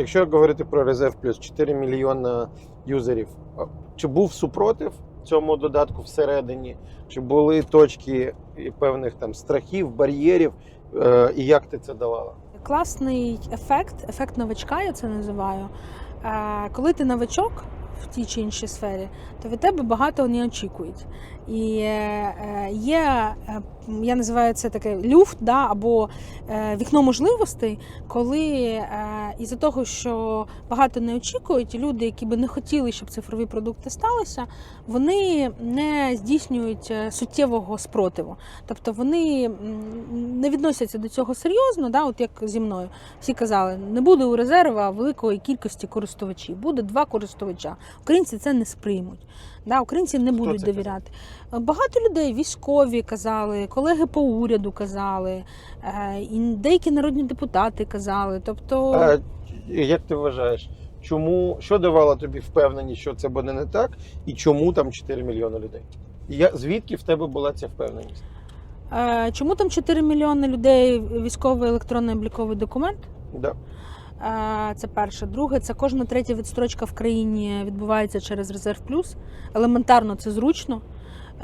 Якщо говорити про резерв плюс 4 мільйона юзерів, чи був супротив цьому додатку всередині? Чи були точки певних там страхів, бар'єрів, е, і як ти це давала? Класний ефект, ефект новачка, я це називаю. Е, Коли ти новачок в тій чи іншій сфері, то від тебе багато не очікують. І е, є, е, я називаю це таке люфт, да, або е, вікно можливостей, коли із-за того, що багато не очікують, люди, які би не хотіли, щоб цифрові продукти сталися, вони не здійснюють суттєвого спротиву. Тобто вони не відносяться до цього серйозно, да, от як зі мною. Всі казали, не буде у резерва великої кількості користувачів, буде два користувача. Українці це не сприймуть. Да, українці не будуть довіряти. Багато людей, військові казали, колеги по уряду казали, е, і деякі народні депутати казали. Тобто, А як ти вважаєш, чому що давало тобі впевненість, що це буде не так, і чому там 4 мільйони людей? Я, звідки в тебе була ця впевненість? е, чому там 4 мільйони людей військовий електронний обліковий документ? Да. Це перше. Друге, це кожна третя відстрочка в країні відбувається через резерв плюс. Елементарно це зручно.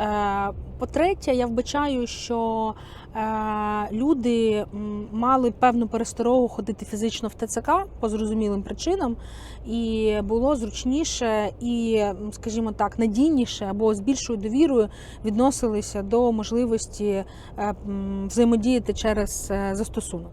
Е, По-третє, я вбачаю, що е, люди мали певну пересторогу ходити фізично в ТЦК по зрозумілим причинам, і було зручніше і, скажімо так, надійніше або з більшою довірою відносилися до можливості е, взаємодіяти через застосунок.